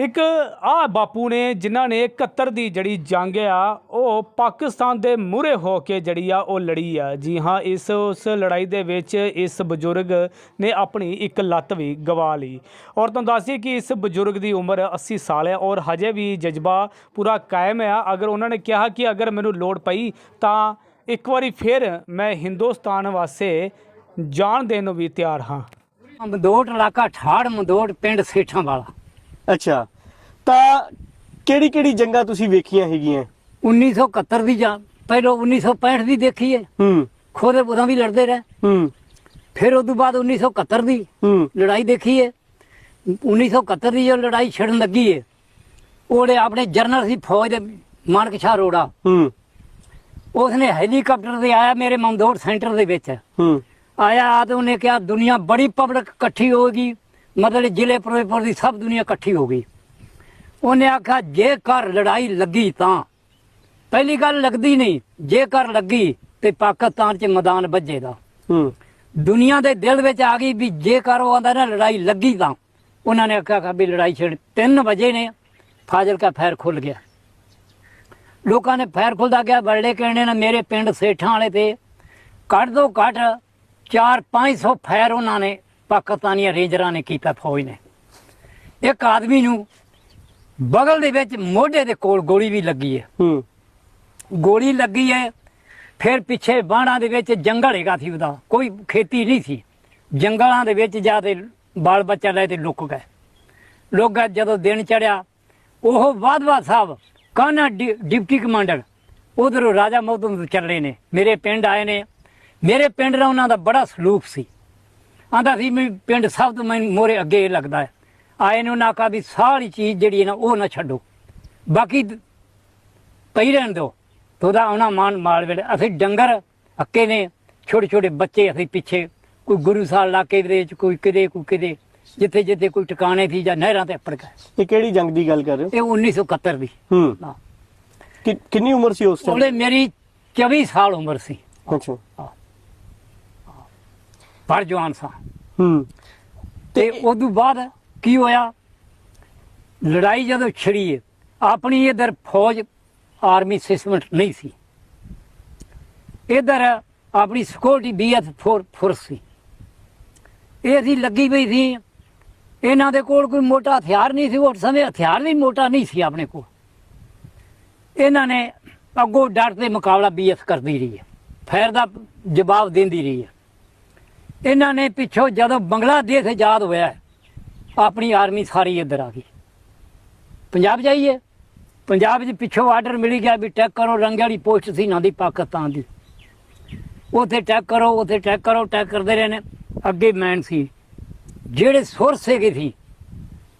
ਇੱਕ ਆ ਬਾਪੂ ਨੇ ਜਿਨ੍ਹਾਂ ਨੇ 71 ਦੀ ਜਿਹੜੀ ਜੰਗ ਆ, ਉਹ ਪਾਕਿਸਤਾਨ ਦੇ ਮੂਹਰੇ ਹੋ ਕੇ ਜਿਹੜੀ ਆ, ਉਹ ਲੜੀ ਆ। ਜੀ ਹਾਂ, ਇਸ, ਉਸ ਲੜਾਈ ਦੇ ਵਿੱਚ ਇਸ ਬਜ਼ੁਰਗ ਨੇ ਆਪਣੀ ਇੱਕ ਲੱਤ ਵੀ ਗਵਾ ਲਈ। ਔਰ ਤੁਹਾਨੂੰ ਦੱਸੀਏ ਕਿ ਇਸ ਬਜ਼ੁਰਗ ਦੀ ਉਮਰ 80 ਸਾਲ ਹੈ ਔਰ ਹਜੇ ਵੀ ਜਜ਼ਬਾ ਪੂਰਾ ਕਾਇਮ ਹੈ ਅਗਰ ਉਹਨਾਂ ਨੇ ਕਿਹਾ ਕਿ ਅਗਰ ਮੈਨੂੰ ਲੋੜ ਪਈ ਤਾਂ ਇੱਕ ਵਾਰੀ ਫਿਰ ਮੈਂ ਹਿੰਦੁਸਤਾਨ ਵਾਸਤੇ ਜਾਨ ਦੇਣ ਨੂੰ ਵੀ ਤਿਆਰ ਹਾਂ। ਮਦੋਟ ਇਲਾਕਾ ਠਾੜ ਮਦੋਟ ਪਿੰਡ ਸੇਠਾਂ ਵਾਲਾ। ਅੱਛਾ। ਤਾਂ ਕਿਹੜੀ ਕਿਹੜੀ ਜੰਗਾਂ ਤੁਸੀਂ ਵੇਖੀਆਂ ਹੈਗੀਆਂ? 1971 ਦੀ ਜਾਂ ਪਹਿਲਾਂ 1965 ਦੀ ਦੇਖੀ ਹੈ ਹੂੰ। ਖੋਦੇ ਉਦੋਂ ਵੀ ਲੜਦੇ ਰਹੇ। ਹੂੰ। ਫਿਰ ਉਸ ਤੋਂ ਬਾਅਦ 1971 ਦੀ ਹੂੰ। ਲੜਾਈ ਦੇਖੀ ਹੈ 1971 ਦੀ ਜੋ ਲੜਾਈ ਛਿੜਨ ਲੱਗੀ ਹੈ ਉਹਦੇ ਆਪਣੇ ਜਰਨਲ ਸੀ ਫੌਜ ਦੇ ਮਾਨਕ ਸ਼ਾਹ ਰੋੜਾ ਹੂੰ। ਉਸਨੇ ਹੈਲੀਕਾਪਟਰ ਤੇ ਆਇਆ ਮੇਰੇ ਮਮਦੋਟ ਸੈਂਟਰ ਦੇ ਵਿੱਚ। ਹੂੰ। ਆਇਆ ਤੇ ਉਹਨੇ ਕਿਹਾ ਦੁਨੀਆ ਬੜੀ ਪਬਲਿਕ ਇਕੱਠੀ ਹੋਗੀ ਮਤਲਬ ਜ਼ਿਲ੍ਹੇ ਫਿਰੋਜ਼ਪੁਰ ਦੀ ਸਭ ਦੁਨੀਆ ਇਕੱਠੀ ਹੋ ਗਈ। ਉਹਨੇ ਆਖਿਆ ਜੇਕਰ ਲੜਾਈ ਲੱਗੀ ਤਾਂ। ਪਹਿਲੀ ਗੱਲ ਲੱਗਦੀ ਨਹੀਂ ਜੇਕਰ ਲੱਗੀ ਤੇ ਪਾਕਿਸਤਾਨ 'ਚ ਮੈਦਾਨ ਵੱਜੇਗਾ। ਹੂੰ। ਦੁਨੀਆ ਦੇ ਦਿਲ ਵਿੱਚ ਆ ਗਈ ਵੀ ਜੇਕਰ ਉਹ ਆਂਦਾ ਨਾ ਲੜਾਈ ਲੱਗੀ ਤਾਂ। ਉਹਨਾਂ ਨੇ ਆਖਿਆ ਕਿ ਵੀ ਲੜਾਈ ਛੇੜ 3 ਵਜੇ ਨੇ ਫਾਜ਼ਿਲਕਾ ਫੈਰ ਖੁੱਲ ਗਿਆ। ਲੋਕਾਂ ਨੇ ਫੈਰ ਖੁੱਲਦਾ ਗਿਆ ਬੜਲੇ ਕਹਿਣੇ ਨੇ ਮੇਰੇ ਪਿੰਡ ਸੇਠਾਂ ਵਾਲੇ ਤੇ ਘੱਟ ਤੋਂ ਘੱਟ 4-500 ਫੈਰ ਉਹਨਾਂ ਨੇ ਪਾਕਿਸਤਾਨੀਆਂ ਰੇਂਜਰਾਂ ਨੇ ਕੀਤਾ ਫੌਜ ਨੇ। ਇੱਕ ਆਦਮੀ ਨੂੰ ਬਗਲ ਦੇ ਵਿੱਚ ਮੋਢੇ ਦੇ ਕੋਲ ਗੋਲੀ ਵੀ ਲੱਗੀ ਹੈ। ਹੂੰ। ਗੋਲੀ ਲੱਗੀ ਹੈ ਫਿਰ ਪਿੱਛੇ ਬਾਣਾ ਦੇ ਵਿੱਚ ਜੰਗਲ ਹੈਗਾ ਸੀ ਉਹਦਾ ਕੋਈ ਖੇਤੀ ਨਹੀਂ ਸੀ। ਜੰਗਲਾਂ ਦੇ ਵਿੱਚ ਜਾ ਤੇ ਬਾਲ ਬੱਚਾ ਲੈ ਤੇ ਲੁਕ ਗਏ। ਲੋਕ ਜਦੋਂ ਦਿਨ ਚੜਿਆ ਉਹ ਵਾਧਵਾ ਸਾਹਿਬ ਕਾਨਾ ਡਿਪਟੀ ਕਮਾਂਡਰ ਉਧਰੋਂ ਰਾਜਾ ਮੌਦੂਮ ਚੱਲੇ ਨੇ। ਮੇਰੇ ਪਿੰਡ ਆਏ ਨੇ। ਮੇਰੇ ਪਿੰਡ ਨਾਲ ਉਹਨਾਂ ਦਾ ਬੜਾ ਸਲੂਕ ਸੀ। ਆਂਦਾ ਸੀ ਵੀ ਪਿੰਡ ਸਭ ਤੋਂ ਮੈਨੂੰ ਮੋਰੇ ਅੱਗੇ ਲੱਗਦਾ ਹੈ। ਆਏ ਨੂੰ ਨਾ ਕਹਾ ਵੀ ਸਾਰੀ ਚੀਜ਼ ਜਿਹੜੀ ਹੈ ਨਾ ਉਹ ਨਾ ਛੱਡੋ। ਬਾਕੀ ਪਈ ਰਹਿਣ ਦਿਓ। ਤੋਦਾ ਉਹਨਾਂ ਮਾਨ ਮਾਲ ਵੇਲੇ। ਅਸੀਂ ਡੰਗਰ ਅੱਕੇ ਨੇ ਛੋਟੇ ਛੋਟੇ ਬੱਚੇ ਅਸੀਂ ਪਿੱਛੇ ਕੋਈ ਗੁਰੂ ਸਾਹਿਬ ਇਲਾਕੇ ਦੇ ਵਿੱਚ ਕੋਈ ਕਿਤੇ ਕੋਈ ਕਿਤੇ ਜਿੱਥੇ ਜਿੱਥੇ ਕੋਈ ਟਿਕਾਣੇ ਸੀ ਜਾਂ ਨਹਿਰਾਂ ਤੇ ਅੱਪੜ ਗਏ। ਇਹ ਕਿਹੜੀ ਜੰਗ ਦੀ ਗੱਲ ਕਰ ਰਹੇ ਇਹ 1971 ਦੀ। ਹੋ। ਹਾਂ। ਹੂੰ ਕਿ- ਕਿੰਨੀ ਉਮਰ ਸੀ ਉਸ ਟਾਈਮ ਮੇਰੀ 24 ਸਾਲ ਉਮਰ ਸੀ। ਅੱਛਾ। ਪਰ ਜਵਾਨ ਸਾਂ। ਹੂੰ। ਤੇ ਉਦੋਂ ਬਾਅਦ ਕੀ ਹੋਇਆ? ਲੜਾਈ ਜਦੋਂ ਛਿੜੀ ਆਪਣੀ ਇਧਰ ਫੌਜ ਆਰਮੀ ਸਿਸਟਮ ਨਹੀਂ ਸੀ। ਇਧਰ ਆਪਣੀ ਸਿਕਿਉਰਿਟੀ ਬੀਐਸ ਫੋਰ ਫੋਰਸ ਸੀ। ਇਹ ਸੀ ਲੱਗੀ ਪਈ ਸੀ। ਇਹਨਾਂ ਦੇ ਕੋਲ ਕੋਈ ਮੋਟਾ ਹਥਿਆਰ ਨਹੀਂ ਸੀ ਉਸ ਸਮੇਂ ਹਥਿਆਰ ਵੀ ਮੋਟਾ ਨਹੀਂ ਸੀ ਆਪਣੇ ਕੋਲ। ਇਹਨਾਂ ਨੇ ਅੱਗੋਂ ਡਰ ਤੇ ਮੁਕਾਬਲਾ ਬੀਐਸ ਕਰਦੀ ਰਹੀ ਹੈ। ਫੈਰ ਦਾ ਜਵਾਬ ਦਿੰਦੀ ਰਹੀ ਹੈ। ਇਹਨਾਂ ਨੇ ਪਿੱਛੋਂ ਜਦੋਂ ਬੰਗਲਾਦੇਸ਼ ਆਜ਼ਾਦ ਹੋਇਆ, ਆਪਣੀ ਆਰਮੀ ਸਾਰੀ ਇੱਧਰ ਆ ਗਈ। ਪੰਜਾਬ ਜਾਈਏ। ਪੰਜਾਬ 'ਚ ਪਿੱਛੋਂ ਆਰਡਰ ਮਿਲੀ ਗਿਆ ਵੀ ਟੈਕ ਕਰੋ, ਰੰਗ ਵਾਲੀ ਪੋਸਟ ਸੀ ਨਾ ਦੀ ਪਾਕਿਸਤਾਨ ਦੀ। ਉਥੇ ਟੈਕ ਕਰੋ, ਉਥੇ ਟੈਕ ਕਰੋ ਟੈਕ ਕਰਦੇ ਰਹੇ ਨੇ। ਅੱਗੇ ਮੈਨ ਸੀ। ਜਿਹੜੇ ਸੋਰਸ ਹੈਗੇ ਸੀ,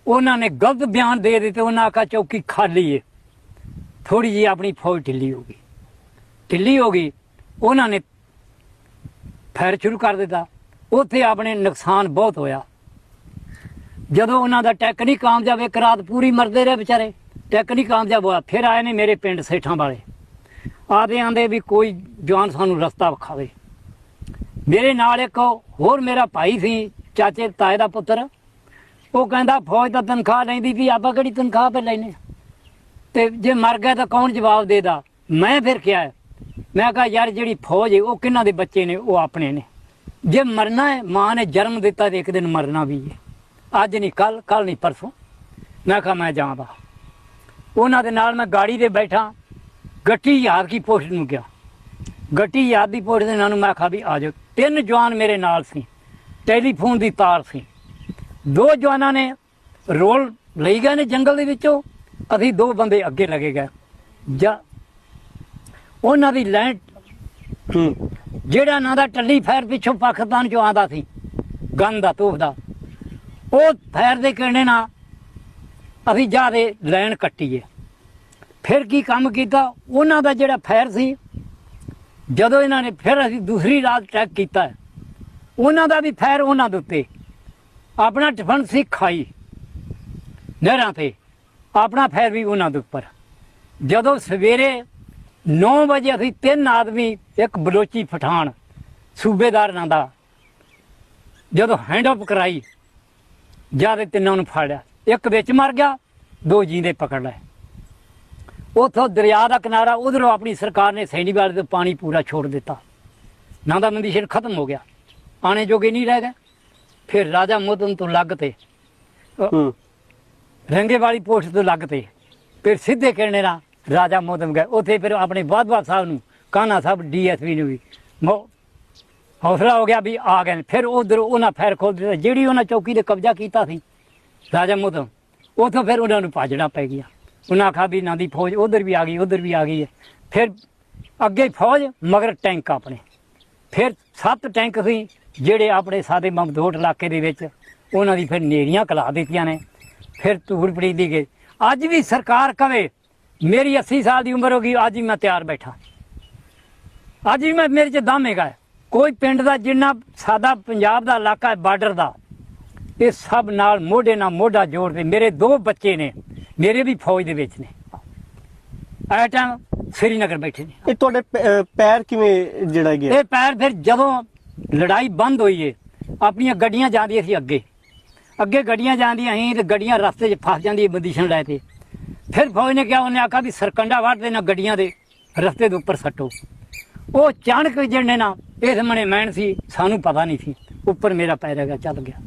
ਉਹਨਾਂ ਨੇ ਗਲਤ ਬਿਆਨ ਦੇ ਦਿੱਤੇ, ਉਹਨਾਂ ਆਖਾ ਚੌਕੀ ਖਾਲੀ ਹੈ ਥੋੜੀ ਜੀ ਆਪਣੀ ਫੌਜ ਢਿੱਲੀ ਹੋ ਗਈ। ਢਿੱਲੀ ਹੋ ਗਈ। ਉਹਨਾਂ ਨੇ ਫੈਰ ਸ਼ੁਰੂ ਕਰ ਦਿੱਤਾ। ਉੱਥੇ ਆਪਣੇ ਨੁਕਸਾਨ ਬਹੁਤ ਹੋਇਆ। ਜਦੋਂ ਉਹਨਾਂ ਦਾ ਟੈਕ ਨਹੀਂ ਕਾਮਯਾਬ, ਇੱਕ ਰਾਤ ਪੂਰੀ ਮਰਦੇ ਰਹੇ ਵਿਚਾਰੇ। ਟੈਕ ਨਹੀਂ ਕਾਮਯਾਬ ਹੋਇਆ, ਫਿਰ ਆਏ ਨੇ ਮੇਰੇ ਪਿੰਡ ਸੇਠਾਂ ਵਾਲੇ। ਆਦੇ ਆਂਦੇ ਵੀ ਕੋਈ ਜਵਾਨ ਸਾਨੂੰ ਰਸਤਾ ਵਿਖਾਵੇ। ਮੇਰੇ ਨਾਲ ਇੱਕ ਹੋਰ ਮੇਰਾ ਭਾਈ ਸੀ, ਚਾਚੇ ਤਾਏ ਦਾ ਪੁੱਤਰ। ਉਹ ਕਹਿੰਦਾ, ਫੌਜ ਦਾ ਤਨਖਾਹ ਲੈਂਦੀ ਵੀ, ਆਪਾਂ ਕਿਹੜੀ ਤਨਖਾਹ ਪੇ ਲੈਨੇ ਤੇ ਜੇ ਮਰ ਗਿਆ ਤਾਂ ਕੌਣ ਜਵਾਬ ਦੇਦਾ ਮੈਂ ਫਿਰ ਕਿਹਾ, ਮੈਂ ਕਿਹਾ, ਯਾਰ ਜਿਹੜੀ ਫੌਜ ਹੈ ਉਹ ਕਿਹਨਾਂ ਦੇ ਬੱਚੇ ਨੇ? ਉਹ ਆਪਣੇ ਨੇ। ਜੇ ਮਰਨਾ ਹੈ, ਮਾਂ ਨੇ ਜਨਮ ਦਿੱਤਾ ਤੇ ਇੱਕ ਦਿਨ ਮਰਨਾ ਵੀ ਹੈ। ਅੱਜ ਨਹੀਂ ਕੱਲ ਕੱਲ ਨਹੀਂ, ਪਰਸੋਂ। ਮੈਂ ਕਿਹਾ, ਮੈਂ ਜਾਵਾਂ। ਉਹਨਾਂ ਦੇ ਨਾਲ ਮੈਂ ਗਾੜੀ ਤੇ ਬੈਠਾ। ਗੱਟੀ ਯਾਦ ਕੀ ਪੋਸਟ ਨੂੰ ਗਿਆ। ਗੱਟੀ ਯਾਦ ਦੀ ਪੋਸਟ ਦੇ ਨਾਲ ਨੂੰ ਮੈਂ ਕਿਹਾ ਵੀ ਆ ਜਾਓ। ਤਿੰਨ ਜਵਾਨ ਮੇਰੇ ਨਾਲ ਸੀ। ਟੈਲੀਫੋਨ ਦੀ ਤਾਰ ਸੀ। ਦੋ ਜਵਾਨਾਂ ਨੇ ਰੋਲ ਲਈ ਗਏ ਨੇ ਜੰਗਲ ਦੇ ਵਿੱਚੋਂ। ਅਸੀਂ ਦੋ ਬੰਦੇ ਅੱਗੇ ਲੱਗੇ ਗਏ। ਜਾਂ ਉਹਨਾਂ ਦੀ ਲੈਂਡ ਜਿਹੜਾ ਨਾਂ ਦਾ ਟੱਲੀ ਫੈਰ ਪਿੱਛੋਂ ਪਾਕਿਸਤਾਨ ਚੋਂ ਆਂਦਾ ਸੀ ਗੰਦ ਦਾ, ਤੋਪ ਦਾ, ਉਹ ਫੈਰ ਦੇ ਕਹਿਣੇ ਨਾਲ ਅਸੀਂ ਜਾ ਲੈਣ ਲਾਈਨ ਕੱਟੀਏ। ਫਿਰ ਕੀ ਕੰਮ ਕੀਤਾ? ਉਹਨਾਂ ਦਾ ਜਿਹੜਾ ਫੈਰ ਸੀ, ਜਦੋਂ ਇਹਨਾਂ ਨੇ ਫਿਰ ਅਸੀਂ ਦੂਸਰੀ ਰਾਤ ਟੈਕ ਕੀਤਾ। ਉਹਨਾਂ ਦਾ ਵੀ ਫੈਰ ਉਹਨਾਂ ਦੇ ਉੱਤੇ। ਆਪਣਾ ਟਿਫਨ ਸੀ ਖਾਈ, ਨਹਿਰਾਂ ਤੇ। ਆਪਣਾ ਫੈਰ ਵੀ ਉਹਨਾਂ ਦੇ ਉੱਪਰ। ਜਦੋਂ ਸਵੇਰੇ 9 ਵਜੇ ਅਸੀਂ ਤਿੰਨ ਆਦਮੀ ਇੱਕ ਬਲੋਚੀ ਪਠਾਨ ਸੂਬੇਦਾਰ ਨਾਂ ਦਾ ਜਦੋਂ ਹੈਂਡ ਆਫ ਕਰਾਈ ਜਦ ਤਿੰਨਾਂ ਨੂੰ ਫੜਿਆ ਇੱਕ ਵਿੱਚ ਮਰ ਗਿਆ ਦੋ ਜੀਂਦੇ ਪਕੜ ਲਏ। ਉਥੋਂ ਦਰਿਆ ਦਾ ਕਿਨਾਰਾ ਉਧਰੋਂ ਆਪਣੀ ਸਰਕਾਰ ਨੇ ਸੈਣੀਵਾਲ ਤੋਂ ਪਾਣੀ ਪੂਰਾ ਛੋੜ ਦਿੱਤਾ। ਨਾਂਦਾ ਨੰਦੀ ਸ਼ੇਰ ਖਤਮ ਹੋ ਗਿਆ। ਆਣੇ ਜੋਗੇ ਨਹੀਂ ਰਹਿ ਗਏ। ਫਿਰ ਰਾਜਾ ਮੋਦਨ ਤੋਂ ਲੱਗ ਤੇ ਹੂੰ। ਰੰਗੇ ਵਾਲੀ ਪੋਸਟ ਤੋਂ ਲੱਗ ਤੇ ਫਿਰ ਸਿੱਧੇ ਕਿਰਨੇ ਨਾਲ ਰਾਜਾ ਮੋਦਮ ਗਏ। ਉੱਥੇ ਫਿਰ ਆਪਣੇ ਬਾਦਵਾ ਸਾਹਿਬ ਨੂੰ ਕਾਨਾ ਸਾਹਿਬ, ਡੀਐਸਪੀ ਨੂੰ ਵੀ। ਮੋ- ਹੌਸਲਾ ਹੋ ਗਿਆ ਵੀ ਆ ਗਏ ਨੇ। ਫਿਰ ਉਧਰ ਉਹਨਾਂ ਫੈਰ ਖੋਲ ਦਿੱਤਾ। ਜਿਹੜੀ ਉਹਨਾਂ ਚੌਕੀ ਤੇ ਕਬਜ਼ਾ ਕੀਤਾ ਸੀ, ਰਾਜਾ ਮੋਦਮ ਉਥੋਂ ਫਿਰ ਉਹਨਾਂ ਨੂੰ ਭਾਜਣਾ ਪੈ ਗਿਆ। ਉਹਨਾਂ ਆਖਿਆ ਵੀ ਇਹਨਾਂ ਦੀ ਫੌਜ ਉਧਰ ਵੀ ਆ ਗਈ, ਉਧਰ ਵੀ ਆ ਗਈ ਹੈ। ਫਿਰ ਅੱਗੇ ਫੌਜ, ਮਗਰ ਟੈਂਕ ਆਪਣੇ। ਫਿਰ ਸੱਤ ਟੈਂਕ ਸੀ, ਜਿਹੜੇ ਆਪਣੇ ਸਾਡੇ ਮਮਦੋਟ ਇਲਾਕੇ ਦੇ ਵਿੱਚ, ਉਹਨਾਂ ਦੀ ਫਿਰ ਨੇਰੀਆਂ ਕਲਾ ਦਿੱਤੀਆਂ ਨੇ। ਫਿਰ ਧੂੜ ਪੜੀ ਦੀ ਗਈ ਅੱਜ ਵੀ ਸਰਕਾਰ ਕਵੇ ਮੇਰੀ 80 ਸਾਲ ਦੀ ਉਮਰ ਹੋ ਗਈ ਅੱਜ ਵੀ ਮੈਂ ਤਿਆਰ ਬੈਠਾ। ਅੱਜ ਵੀ ਮੈਂ ਮੇਰੇ ਚ ਦਮ ਹੈਗਾ ਹੈ। ਕੋਈ ਪਿੰਡ ਦਾ ਜਿੰਨਾ ਸਾਦਾ ਪੰਜਾਬ ਦਾ ਇਲਾਕਾ ਹੈ ਬਾਰਡਰ ਦਾ ਇਹ ਸਭ ਨਾਲ ਮੋਢੇ ਨਾਲ ਮੋਢਾ ਜੋੜਦੇ ਮੇਰੇ ਦੋ ਬੱਚੇ ਨੇ ਮੇਰੇ ਵੀ ਫੌਜ ਦੇ ਵਿੱਚ ਨੇ। ਐ ਟਾਈਮ ਸ੍ਰੀਨਗਰ ਬੈਠੇ ਨੇ। ਇਹ ਤੁਹਾਡੇ ਪੈਰ ਕਿਵੇਂ ਜਿਹੜਾ ਗਿਆ? ਇਹ ਪੈਰ ਫਿਰ ਜਦੋਂ ਲੜਾਈ ਬੰਦ ਹੋਈ ਏ ਆਪਣੀਆਂ ਗੱਡੀਆਂ ਜਾਂਦੀਆਂ ਸੀ ਅੱਗੇ। ਅੱਗੇ ਗੱਡੀਆਂ ਜਾਂਦੀਆਂ ਸੀ ਤੇ ਗੱਡੀਆਂ ਰਸਤੇ 'ਚ ਫਸ ਜਾਂਦੀ ਬੰਦੀਸ਼ਨ ਲੈ ਤੇ ਫਿਰ ਫੌਜ ਨੇ ਕਿਹਾ, ਉਹਨੇ ਆਖਿਆ ਵੀ ਸਰਕੰਡਾ ਵੱਢ ਦੇਣਾ ਗੱਡੀਆਂ ਦੇ, ਰਸਤੇ ਦੇ ਉੱਪਰ ਸੱਟੋ। ਉਹ ਚਾਣਕ ਜਿਹੜੇ ਨਾ ਇਸ ਮਣੇ ਮੈਣ ਸੀ, ਸਾਨੂੰ ਪਤਾ ਨਹੀਂ ਸੀ, ਉੱਪਰ ਮੇਰਾ ਪੈਰ ਹੈਗਾ, ਚੱਲ ਗਿਆ।